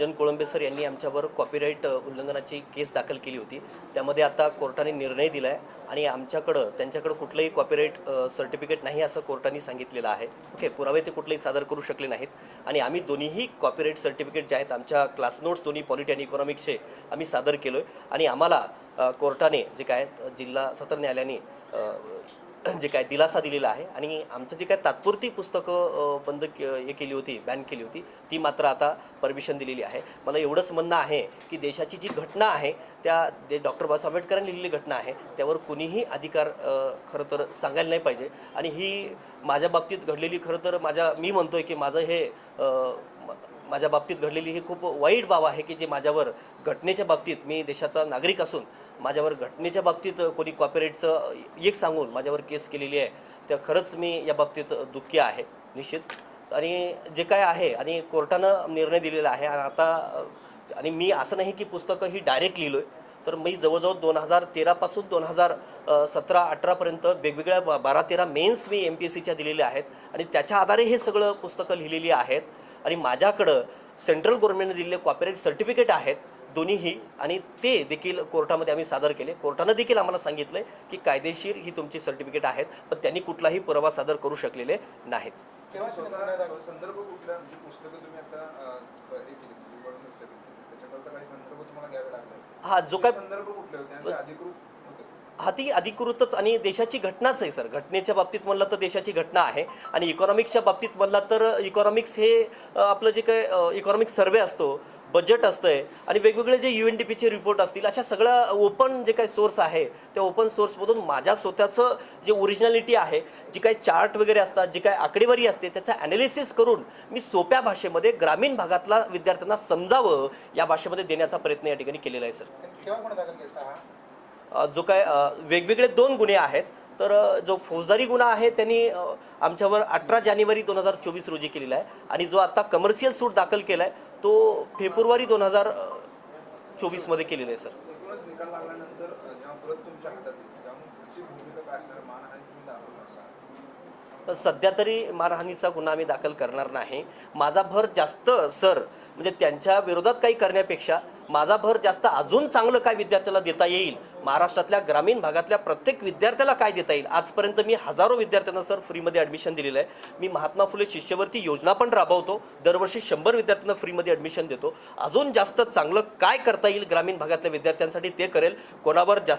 Ranjan Kolambe sir यांनी आमच्यावर copyright उल्लंघनाची केस दाखल केली होती. त्यामध्ये आता कोर्टाने निर्णय दिला आहे आणि आमच्याकडं त्यांच्याकडं कुठलंही कॉपीराईट सर्टिफिकेट नाही असं कोर्टाने सांगितलेलं आहे. ओके पुरावे ते कुठलेही सादर करू शकले नाहीत. आणि आम्ही दोन्हीही कॉपीराईट सर्टिफिकेट जे आहेत आमच्या क्लास नोट्स दोन्ही पॉलिटी आणि इकॉनॉमिक्सचे आम्ही सादर केलो आहे आणि आम्हाला कोर्टाने जे काय जिल्हा सत्र न्यायालयाने जे काय दिलासा दिलेला आहे आणि आमचं जे काय तात्पुरती पुस्तकं बंद के- हे केली होती बॅन केली होती ती मात्र आता परमिशन दिलेली आहे. मला एवढंच म्हणणं आहे की देशाची जी घटना आहे त्या जे डॉक्टर बाबासाहेब आंबेडकरांनी लिहिलेली घटना आहे त्यावर कुणीही अधिकार खरं तर सांगायला नाही पाहिजे. आणि ही माझ्या बाबतीत घडलेली खरं तर माझ्या मी म्हणतोय की माझं हे माझ्या बाबतीत घडलेली ही खूप वाईट बाब आहे की जे माझ्यावर घटनेच्या बाबतीत मी देशाचा नागरिक असून माझ्यावर घटनेच्या बाबतीत कोणी कॉपीराईटचं एक सांगून माझ्यावर केस केलेली आहे तर खरंच मी या बाबतीत दुःखी आहे निश्चित. आणि जे काय आहे आणि कोर्टानं निर्णय दिलेला आहे आणि आता आणि मी असं नाही की पुस्तकं ही डायरेक्ट लिहिलो आहे तर मी जवळजवळ दोन हजार तेरापासून दोन हजार सतरा अठरापर्यंत वेगवेगळ्या बारा तेरा मेन्स मी एम पी एस सीच्या दिलेल्या आहेत आणि त्याच्या आधारे हे सगळं पुस्तकं लिहिलेली आहेत. आणि माझ्याकडं सेंट्रल गव्हर्नमेंटने दिलेले कॉपीराईट सर्टिफिकेट आहेत दोन्हीही. आणि ते देखील कोर्टामध्ये आम्ही सादर केले. कोर्टानं देखील आम्हाला सांगितलं की कायदेशीर ही तुमची सर्टिफिकेट आहेत पण त्यांनी कुठलाही पुरावा सादर करू शकलेले नाहीत. म्हणजे पुस्तकं तुम्ही आता अं, हे हा जो काय ते संदर्भ कुठले हाती हा ती अधिकृतच आणि देशाची घटनाच आहे सर. घटनेच्या बाबतीत म्हणलं तर देशाची घटना आहे आणि इकॉनॉमिक्सच्या बाबतीत म्हणला तर इकॉनॉमिक्स हे आपलं जे काय इकॉनॉमिक सर्वे असतो बजेट असतंय आणि वेगवेगळे जे यू एन डी पीचे रिपोर्ट असतील अशा सगळ्या ओपन जे काही सोर्स आहे त्या ओपन सोर्समधून माझ्या स्वतःचं जे ओरिजिनॅलिटी आहे जी काही चार्ट वगैरे असतात जी काही आकडेवारी असते त्याचं ॲनालिसिस करून मी सोप्या भाषेमध्ये ग्रामीण भागातला विद्यार्थ्यांना समजावं या भाषेमध्ये देण्याचा प्रयत्न या ठिकाणी केलेला आहे सर. जो काय वेगवेगळे दोन गुन्हे आहेत तर जो फौजदारी गुन्हा आहे त्यांनी आमच्यावर अठरा जानेवारी दोन हजार चोवीस रोजी केलेला आहे आणि जो आता कमर्शियल सूट दाखल केला आहे तो फेब्रुवारी दोन हजार चोवीसमध्ये केलेला आहे सर? सध्या तरी मारहाणीचा गुन्हा आम्ही दाखल करणार नाही. माझा भर जास्त सर म्हणजे त्यांच्या विरोधात काही करण्यापेक्षा माझा भर जास्त अजून चांगलं काय विद्यार्थ्याला देता येईल? महाराष्ट्रातल्या ग्रामीण भागातल्या प्रत्येक विद्यार्थ्याला काय देता येईल? आजपर्यंत मी हजारो विद्यार्थ्यांना सर फ्रीमध्ये ॲडमिशन दिलेलं आहे. मी महात्मा फुले शिष्यवृत्ती योजना पण राबवतो. दरवर्षी शंभर विद्यार्थ्यांना फ्रीमध्ये ॲडमिशन देतो. अजून जास्त चांगलं काय करता येईल ग्रामीण भागातल्या विद्यार्थ्यांसाठी ते करेल. कोणावर जास्त